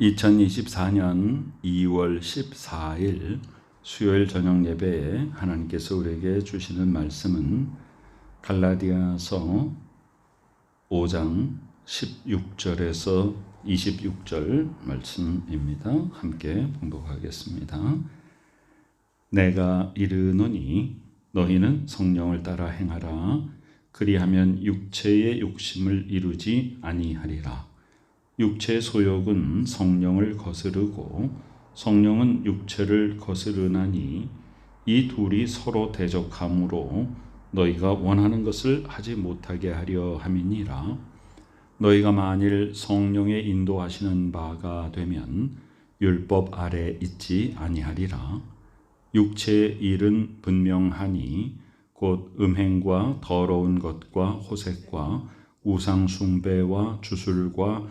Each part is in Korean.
2024년 2월 14일 수요일 저녁 예배에 하나님께서 우리에게 주시는 말씀은 갈라디아서 5장 16절에서 26절 말씀입니다. 함께 봉독하겠습니다. 내가 이르노니 너희는 성령을 따라 행하라 그리하면 육체의 욕심을 이루지 아니하리라. 육체의 소욕은 성령을 거스르고 성령은 육체를 거스르나니 이 둘이 서로 대적함으로 너희가 원하는 것을 하지 못하게 하려 함이니라. 너희가 만일 성령의 인도하시는 바가 되면 율법 아래 있지 아니하리라. 육체의 일은 분명하니 곧 음행과 더러운 것과 호색과 우상 숭배와 주술과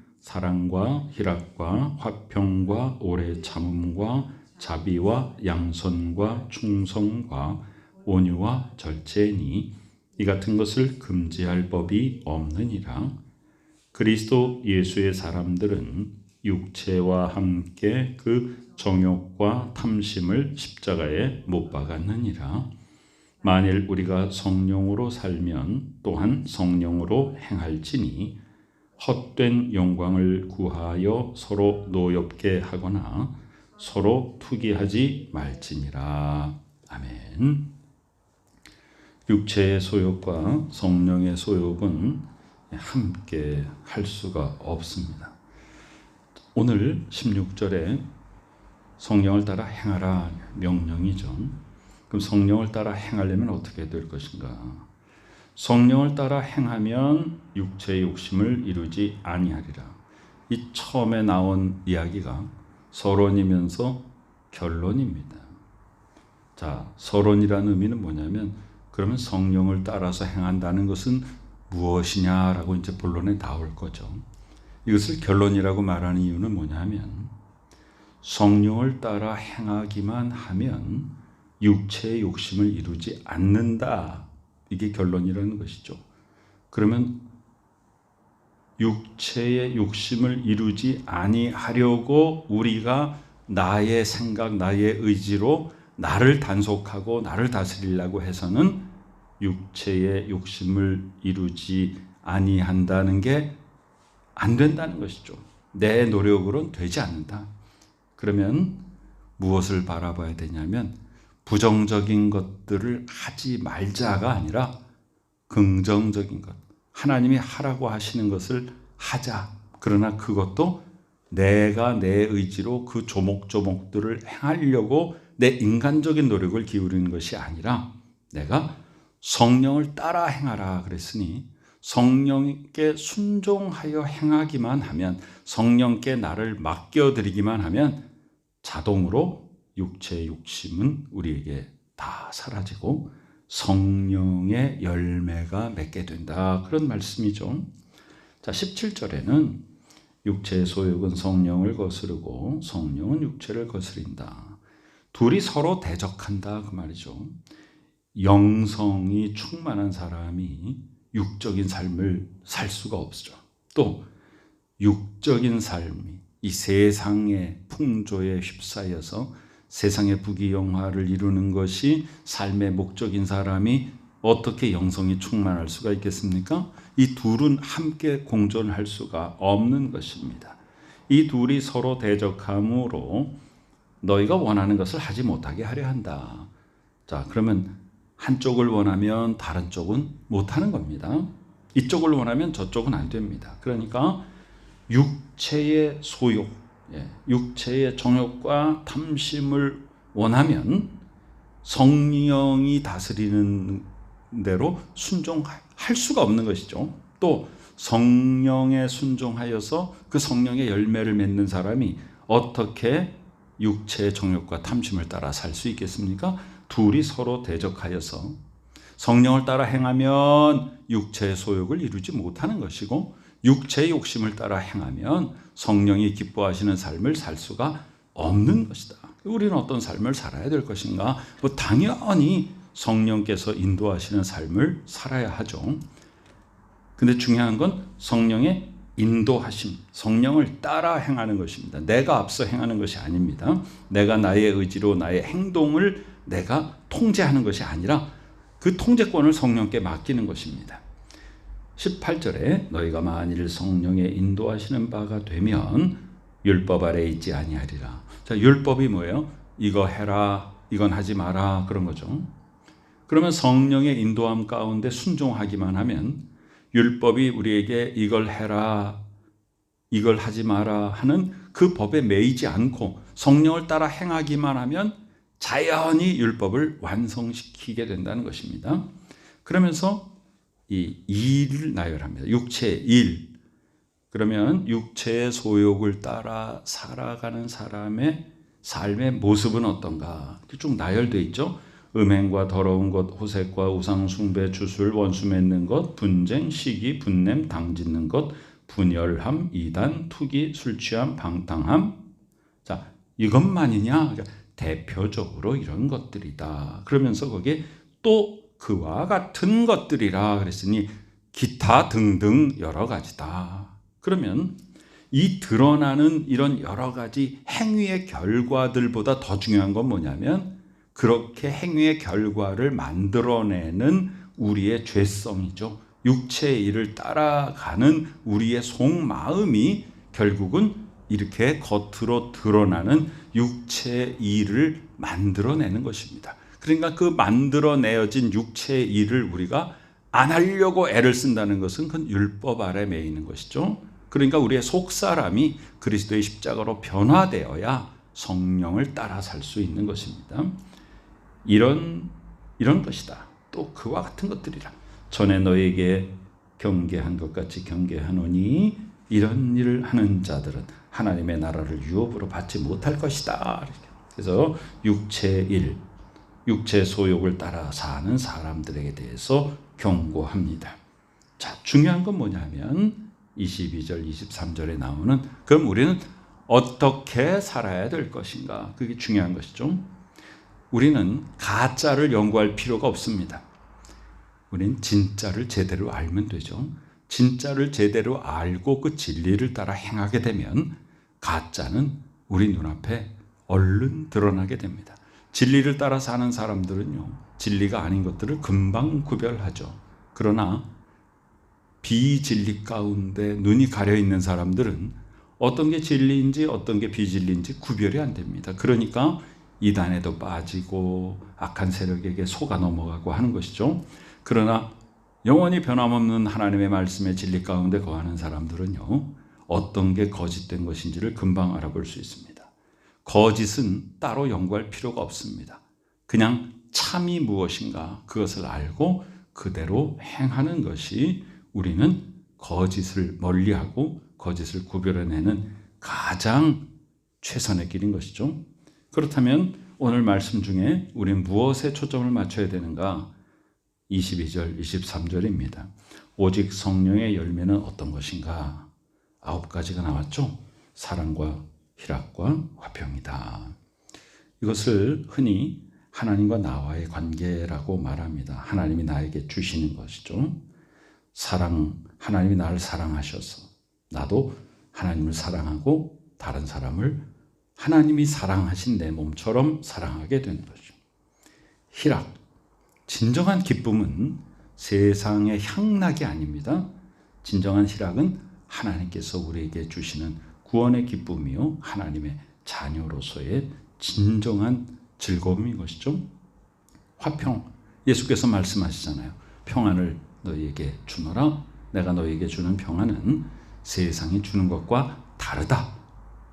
사랑과 희락과 화평과 오래 참음과 자비와 양선과 충성과 온유와 절제니 이 같은 것을 금지할 법이 없느니라. 그리스도 예수의 사람들은 육체와 함께 그 정욕과 탐심을 십자가에 못 박았느니라. 만일 우리가 성령으로 살면 또한 성령으로 행할지니 헛된 영광을 구하여 서로 노엽게 하거나 서로 투기하지 말지니라. 아멘. 육체의 소욕과 성령의 소욕은 함께 할 수가 없습니다. 오늘 16절에 성령을 따라 행하라 명령이죠. 그럼 성령을 따라 행하려면 어떻게 될 것인가? 성령을 따라 행하면 육체의 욕심을 이루지 아니하리라. 이 처음에 나온 이야기가 서론이면서 결론입니다. 자, 서론이라는 의미는 뭐냐면 그러면 성령을 따라서 행한다는 것은 무엇이냐라고 이제 본론에 나올 거죠. 이것을 결론이라고 말하는 이유는 뭐냐면 성령을 따라 행하기만 하면 육체의 욕심을 이루지 않는다. 이게 결론이라는 것이죠. 그러면 육체의 욕심을 이루지 아니하려고 우리가 나의 생각, 나의 의지로 나를 단속하고 나를 다스리려고 해서는 육체의 욕심을 이루지 아니한다는 게 안 된다는 것이죠. 내 노력으로는 되지 않는다. 그러면 무엇을 바라봐야 되냐면 부정적인 것들을 하지 말자가 아니라 긍정적인 것. 하나님이 하라고 하시는 것을 하자. 그러나 그것도 내가 내 의지로 그 조목조목들을 행하려고 내 인간적인 노력을 기울이는 것이 아니라 내가 성령을 따라 행하라 그랬으니 성령께 순종하여 행하기만 하면 성령께 나를 맡겨드리기만 하면 자동으로 육체의 욕심은 우리에게 다 사라지고 성령의 열매가 맺게 된다. 그런 말씀이죠. 자, 17절에는 육체의 소욕은 성령을 거스르고 성령은 육체를 거스린다. 둘이 서로 대적한다. 그 말이죠. 영성이 충만한 사람이 육적인 삶을 살 수가 없죠. 또 육적인 삶이 이 세상의 풍조에 휩싸여서 세상의 부귀영화를 이루는 것이 삶의 목적인 사람이 어떻게 영성이 충만할 수가 있겠습니까? 이 둘은 함께 공존할 수가 없는 것입니다. 이 둘이 서로 대적함으로 너희가 원하는 것을 하지 못하게 하려 한다. 자, 그러면 한쪽을 원하면 다른 쪽은 못하는 겁니다. 이쪽을 원하면 저쪽은 안 됩니다. 그러니까 육체의 소욕, 예, 육체의 정욕과 탐심을 원하면 성령이 다스리는 대로 순종할 수가 없는 것이죠. 또 성령에 순종하여서 그 성령의 열매를 맺는 사람이 어떻게 육체의 정욕과 탐심을 따라 살 수 있겠습니까? 둘이 서로 대적하여서 성령을 따라 행하면 육체의 소욕을 이루지 못하는 것이고 육체의 욕심을 따라 행하면 성령이 기뻐하시는 삶을 살 수가 없는 것이다. 우리는 어떤 삶을 살아야 될 것인가? 뭐 당연히 성령께서 인도하시는 삶을 살아야 하죠. 근데 중요한 건 성령의 인도하심, 성령을 따라 행하는 것입니다. 내가 앞서 행하는 것이 아닙니다. 내가 나의 의지로 나의 행동을 내가 통제하는 것이 아니라 그 통제권을 성령께 맡기는 것입니다. 18절에 너희가 만일 성령의 인도하시는 바가 되면 율법 아래 있지 아니하리라. 자, 율법이 뭐예요? 이거 해라, 이건 하지 마라 그런 거죠. 그러면 성령의 인도함 가운데 순종하기만 하면 율법이 우리에게 이걸 해라, 이걸 하지 마라 하는 그 법에 매이지 않고 성령을 따라 행하기만 하면 자연히 율법을 완성시키게 된다는 것입니다. 그러면서 이 일을 나열합니다. 육체 일. 그러면 육체의 소욕을 따라 살아가는 사람의 삶의 모습은 어떤가? 쭉 나열되어 있죠. 음행과 더러운 것, 호색과 우상 숭배, 주술, 원수 맺는 것, 분쟁, 시기, 분냄, 당짓는 것, 분열함, 이단, 투기, 술 취함, 방탕함. 자, 이것만이냐? 그러니까 대표적으로 이런 것들이다. 그러면서 거기에 또 그와 같은 것들이라 그랬으니 기타 등등 여러 가지다. 그러면 이 드러나는 이런 여러 가지 행위의 결과들보다 더 중요한 건 뭐냐면 그렇게 행위의 결과를 만들어내는 우리의 죄성이죠. 육체의 일을 따라가는 우리의 속마음이 결국은 이렇게 겉으로 드러나는 육체의 일을 만들어내는 것입니다. 그러니까 그 만들어내어진 육체의 일을 우리가 안 하려고 애를 쓴다는 것은 그건 율법 아래 매이는 것이죠. 그러니까 우리의 속 사람이 그리스도의 십자가로 변화되어야 성령을 따라 살 수 있는 것입니다. 이런 이런 것이다. 또 그와 같은 것들이라. 전에 너에게 경계한 것 같이 경계하노니 이런 일을 하는 자들은 하나님의 나라를 유업으로 받지 못할 것이다. 그래서 육체 일, 육체 소욕을 따라 사는 사람들에게 대해서 경고합니다. 자, 중요한 건 뭐냐면 22절, 23절에 나오는 그럼 우리는 어떻게 살아야 될 것인가? 그게 중요한 것이죠. 우리는 가짜를 연구할 필요가 없습니다. 우리는 진짜를 제대로 알면 되죠. 진짜를 제대로 알고 그 진리를 따라 행하게 되면 가짜는 우리 눈앞에 얼른 드러나게 됩니다. 진리를 따라 사는 사람들은요, 진리가 아닌 것들을 금방 구별하죠. 그러나 비진리 가운데 눈이 가려 있는 사람들은 어떤 게 진리인지 어떤 게 비진리인지 구별이 안 됩니다. 그러니까 이단에도 빠지고 악한 세력에게 속아 넘어가고 하는 것이죠. 그러나 영원히 변함없는 하나님의 말씀의 진리 가운데 거하는 사람들은요, 어떤 게 거짓된 것인지를 금방 알아볼 수 있습니다. 거짓은 따로 연구할 필요가 없습니다. 그냥 참이 무엇인가 그것을 알고 그대로 행하는 것이 우리는 거짓을 멀리하고 거짓을 구별해내는 가장 최선의 길인 것이죠. 그렇다면 오늘 말씀 중에 우리는 무엇에 초점을 맞춰야 되는가? 22절, 23절입니다. 오직 성령의 열매는 어떤 것인가? 아홉 가지가 나왔죠. 사랑과 희락과 화평이다. 이것을 흔히 하나님과 나와의 관계라고 말합니다. 하나님이 나에게 주시는 것이죠. 사랑, 하나님이 나를 사랑하셔서 나도 하나님을 사랑하고 다른 사람을 하나님이 사랑하신 내 몸처럼 사랑하게 되는 거죠. 희락, 진정한 기쁨은 세상의 향락이 아닙니다. 진정한 희락은 하나님께서 우리에게 주시는 구원의 기쁨이요 하나님의 자녀로서의 진정한 즐거움인 것이죠. 화평 예수께서 말씀하시잖아요. 평안을 너희에게 주노라. 내가 너희에게 주는 평안은 세상이 주는 것과 다르다.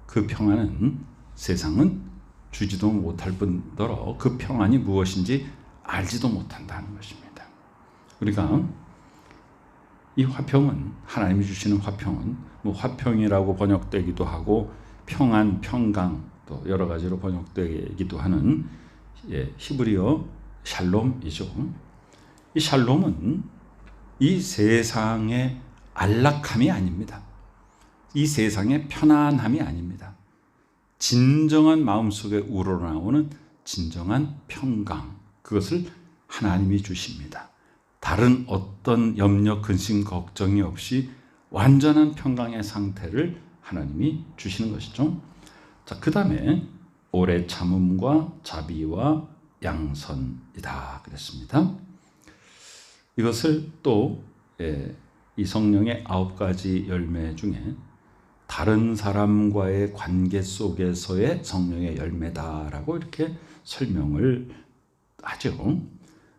그 평안은 세상은 주지도 못할 뿐더러 그 평안이 무엇인지 알지도 못한다는 것입니다. 우리가 이 화평은 하나님이 주시는 화평은 뭐 화평이라고 번역되기도 하고 평안, 평강 또 여러 가지로 번역되기도 하는 예, 히브리어 샬롬이죠. 이 샬롬은 이 세상의 안락함이 아닙니다. 이 세상의 편안함이 아닙니다. 진정한 마음속에 우러나오는 진정한 평강 그것을 하나님이 주십니다. 다른 어떤 염려, 근심, 걱정이 없이 완전한 평강의 상태를 하나님이 주시는 것이죠. 자, 그 다음에 오래 참음과 자비와 양선이다 그랬습니다. 이것을 또이 예, 성령의 아홉 가지 열매 중에 다른 사람과의 관계 속에서의 성령의 열매다라고 이렇게 설명을 하죠.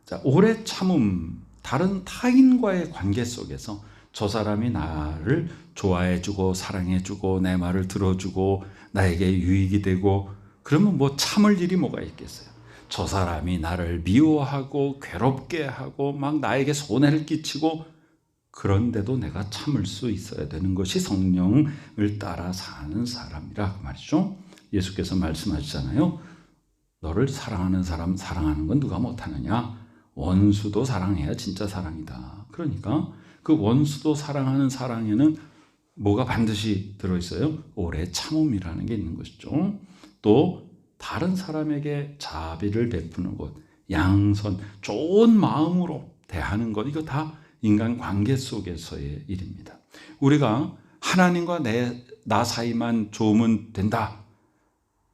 자, 오래 참음, 다른 타인과의 관계 속에서 저 사람이 나를 좋아해주고 사랑해주고 내 말을 들어주고 나에게 유익이 되고 그러면 뭐 참을 일이 뭐가 있겠어요? 저 사람이 나를 미워하고 괴롭게 하고 막 나에게 손해를 끼치고 그런데도 내가 참을 수 있어야 되는 것이 성령을 따라 사는 사람이라 그 말이죠. 예수께서 말씀하시잖아요. 너를 사랑하는 사람 사랑하는 건 누가 못하느냐? 원수도 사랑해야 진짜 사랑이다. 그러니까 그 원수도 사랑하는 사랑에는 뭐가 반드시 들어있어요? 오래 참음이라는 게 있는 것이죠. 또 다른 사람에게 자비를 베푸는 것, 양선, 좋은 마음으로 대하는 것, 이거 다 인간 관계 속에서의 일입니다. 우리가 하나님과 내, 나 사이만 좋으면 된다.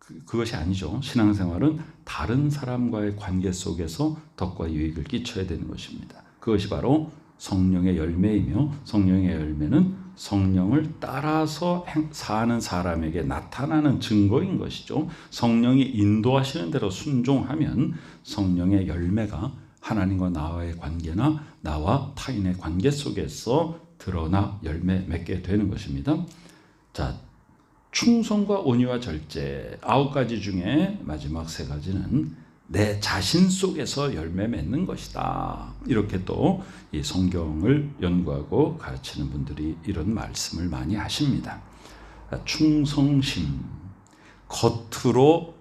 그, 그것이 아니죠. 신앙생활은 다른 사람과의 관계 속에서 덕과 유익을 끼쳐야 되는 것입니다. 그것이 바로 성령의 열매이며 성령의 열매는 성령을 따라서 사는 사람에게 나타나는 증거인 것이죠. 성령이 인도하시는 대로 순종하면 성령의 열매가 하나님과 나와의 관계나 나와 타인의 관계 속에서 드러나 열매 맺게 되는 것입니다. 자, 충성과 온유와 절제 아홉 가지 중에 마지막 세 가지는 내 자신 속에서 열매 맺는 것이다. 이렇게 또 이 성경을 연구하고 가르치는 분들이 이런 말씀을 많이 하십니다. 충성심. 겉으로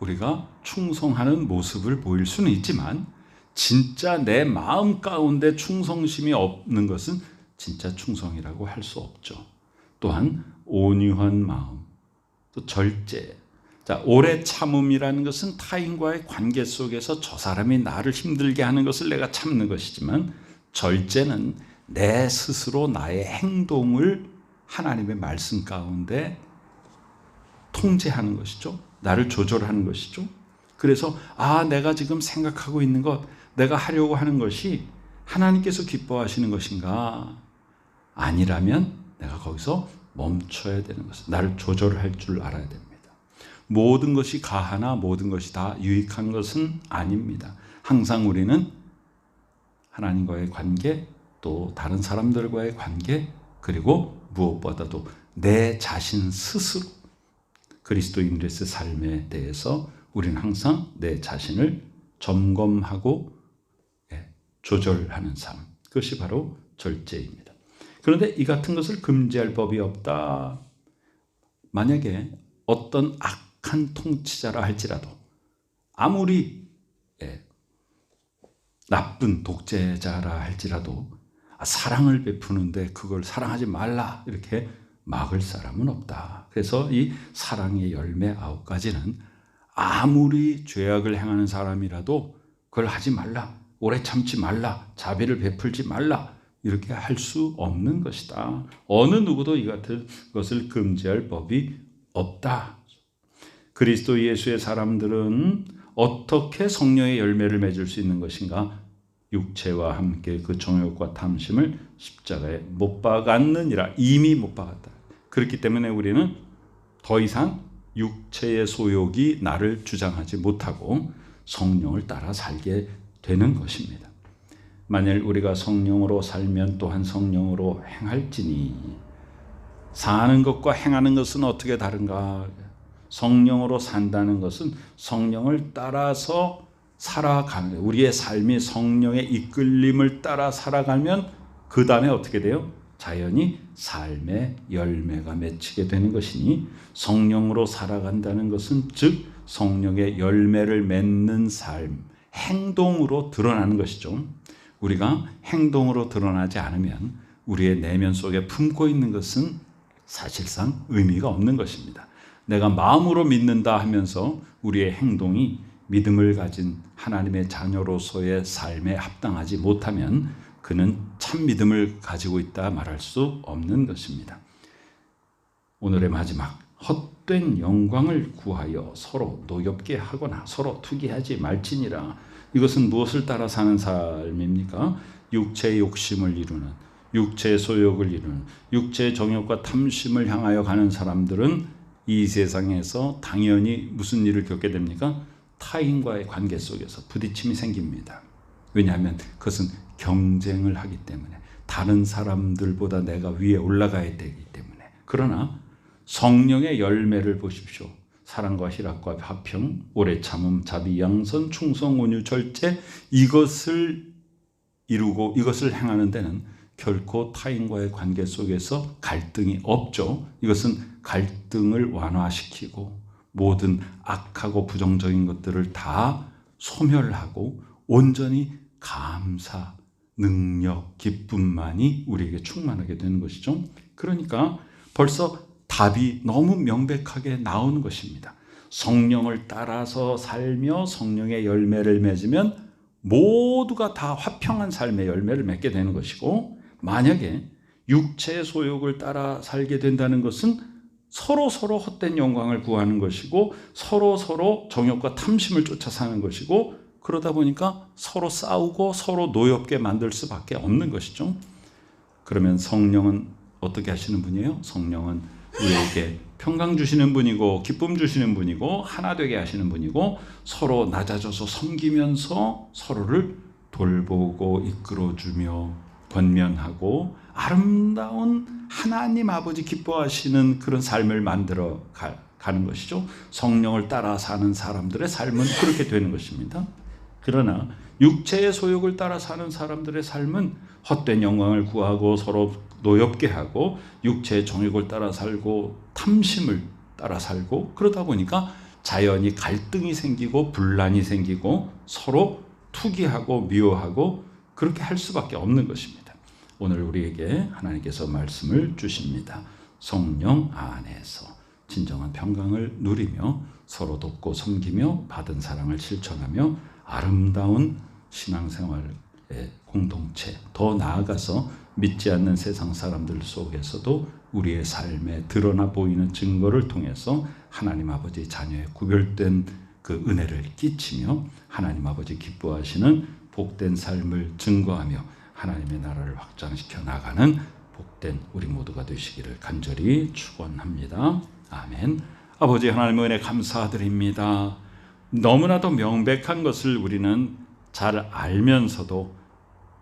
우리가 충성하는 모습을 보일 수는 있지만 진짜 내 마음 가운데 충성심이 없는 것은 진짜 충성이라고 할 수 없죠. 또한 온유한 마음, 또 절제, 자, 오래 참음이라는 것은 타인과의 관계 속에서 저 사람이 나를 힘들게 하는 것을 내가 참는 것이지만 절제는 내 스스로 나의 행동을 하나님의 말씀 가운데 통제하는 것이죠. 나를 조절하는 것이죠. 그래서 아, 내가 지금 생각하고 있는 것, 내가 하려고 하는 것이 하나님께서 기뻐하시는 것인가? 아니라면 내가 거기서 멈춰야 되는 것을 나를 조절할 줄 알아야 됩니다. 모든 것이 가하나 모든 것이 다 유익한 것은 아닙니다. 항상 우리는 하나님과의 관계, 또 다른 사람들과의 관계, 그리고 무엇보다도 내 자신 스스로 그리스도인으로서의 삶에 대해서 우리는 항상 내 자신을 점검하고 예, 조절하는 삶. 그것이 바로 절제입니다. 그런데 이 같은 것을 금지할 법이 없다. 만약에 어떤 악 악한 통치자라 할지라도 아무리 예, 나쁜 독재자라 할지라도 사랑을 베푸는데 그걸 사랑하지 말라 이렇게 막을 사람은 없다. 그래서 이 사랑의 열매 아홉 가지는 아무리 죄악을 행하는 사람이라도 그걸 하지 말라, 오래 참지 말라, 자비를 베풀지 말라 이렇게 할 수 없는 것이다. 어느 누구도 이 같은 것을 금지할 법이 없다. 그리스도 예수의 사람들은 어떻게 성령의 열매를 맺을 수 있는 것인가? 육체와 함께 그 정욕과 탐심을 십자가에 못 박았느니라 이미 못 박았다. 그렇기 때문에 우리는 더 이상 육체의 소욕이 나를 주장하지 못하고 성령을 따라 살게 되는 것입니다. 만일 우리가 성령으로 살면 또한 성령으로 행할지니 사는 것과 행하는 것은 어떻게 다른가? 성령으로 산다는 것은 성령을 따라서 살아가는 우리의 삶이 성령의 이끌림을 따라 살아가면 그 다음에 어떻게 돼요? 자연히 삶의 열매가 맺히게 되는 것이니 성령으로 살아간다는 것은 즉 성령의 열매를 맺는 삶, 행동으로 드러나는 것이죠. 우리가 행동으로 드러나지 않으면 우리의 내면 속에 품고 있는 것은 사실상 의미가 없는 것입니다. 내가 마음으로 믿는다 하면서 우리의 행동이 믿음을 가진 하나님의 자녀로서의 삶에 합당하지 못하면 그는 참 믿음을 가지고 있다 말할 수 없는 것입니다. 오늘의 마지막 헛된 영광을 구하여 서로 노엽게 하거나 서로 투기하지 말지니라. 이것은 무엇을 따라 사는 삶입니까? 육체의 욕심을 이루는 육체의 소욕을 이루는 육체의 정욕과 탐심을 향하여 가는 사람들은 이 세상에서 당연히 무슨 일을 겪게 됩니까? 타인과의 관계 속에서 부딪힘이 생깁니다. 왜냐하면 그것은 경쟁을 하기 때문에 다른 사람들보다 내가 위에 올라가야 되기 때문에 그러나 성령의 열매를 보십시오. 사랑과 희락과 화평, 오래 참음, 자비, 양선, 충성, 온유, 절제 이것을 이루고 이것을 행하는 데는 결코 타인과의 관계 속에서 갈등이 없죠. 이것은 갈등을 완화시키고 모든 악하고 부정적인 것들을 다 소멸하고 온전히 감사, 능력, 기쁨만이 우리에게 충만하게 되는 것이죠. 그러니까 벌써 답이 너무 명백하게 나오는 것입니다. 성령을 따라서 살며 성령의 열매를 맺으면 모두가 다 화평한 삶의 열매를 맺게 되는 것이고 만약에 육체의 소욕을 따라 살게 된다는 것은 서로 서로 헛된 영광을 구하는 것이고 서로 서로 정욕과 탐심을 쫓아 사는 것이고 그러다 보니까 서로 싸우고 서로 노엽게 만들 수밖에 없는 것이죠. 그러면 성령은 어떻게 하시는 분이에요? 성령은 우리에게 평강 주시는 분이고 기쁨 주시는 분이고 하나 되게 하시는 분이고 서로 낮아져서 섬기면서 서로를 돌보고 이끌어 주며 권면하고 아름다운 하나님 아버지 기뻐하시는 그런 삶을 만들어 가, 가는 것이죠. 성령을 따라 사는 사람들의 삶은 그렇게 되는 것입니다. 그러나 육체의 소욕을 따라 사는 사람들의 삶은 헛된 영광을 구하고 서로 노엽게 하고 육체의 정욕을 따라 살고 탐심을 따라 살고 그러다 보니까 자연히 갈등이 생기고 분란이 생기고 서로 투기하고 미워하고 그렇게 할 수밖에 없는 것입니다. 오늘 우리에게 하나님께서 말씀을 주십니다. 성령 안에서 진정한 평강을 누리며 서로 돕고 섬기며 받은 사랑을 실천하며 아름다운 신앙생활의 공동체 더 나아가서 믿지 않는 세상 사람들 속에서도 우리의 삶에 드러나 보이는 증거를 통해서 하나님 아버지 자녀의 구별된 그 은혜를 끼치며 하나님 아버지 기뻐하시는 복된 삶을 증거하며 하나님의 나라를 확장시켜 나가는 복된 우리 모두가 되시기를 간절히 축원합니다. 아멘. 아버지 하나님 은혜 감사드립니다. 너무나도 명백한 것을 우리는 잘 알면서도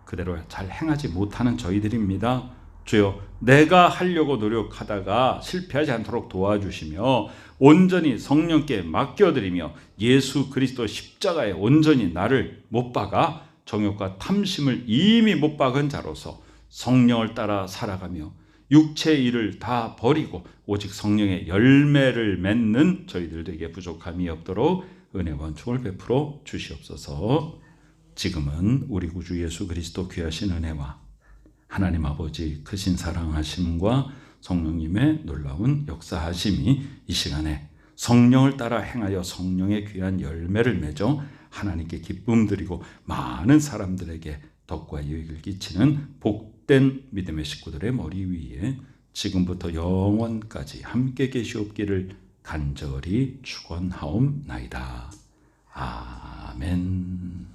그대로 잘 행하지 못하는 저희들입니다. 주여, 내가 하려고 노력하다가 실패하지 않도록 도와주시며 온전히 성령께 맡겨드리며 예수 그리스도 십자가에 온전히 나를 못 박아 정욕과 탐심을 이미 못 박은 자로서 성령을 따라 살아가며 육체의 일을 다 버리고 오직 성령의 열매를 맺는 저희들 에게 부족함이 없도록 은혜와 은총을 베풀어 주시옵소서. 지금은 우리 구주 예수 그리스도 귀하신 은혜와 하나님 아버지 크신 사랑하심과 성령님의 놀라운 역사하심이 이 시간에 성령을 따라 행하여 성령의 귀한 열매를 맺어 하나님께 기쁨 드리고 많은 사람들에게 덕과 유익을 끼치는 복된 믿음의 식구들의 머리 위에 지금부터 영원까지 함께 계시옵기를 간절히 축원하옵나이다. 아멘.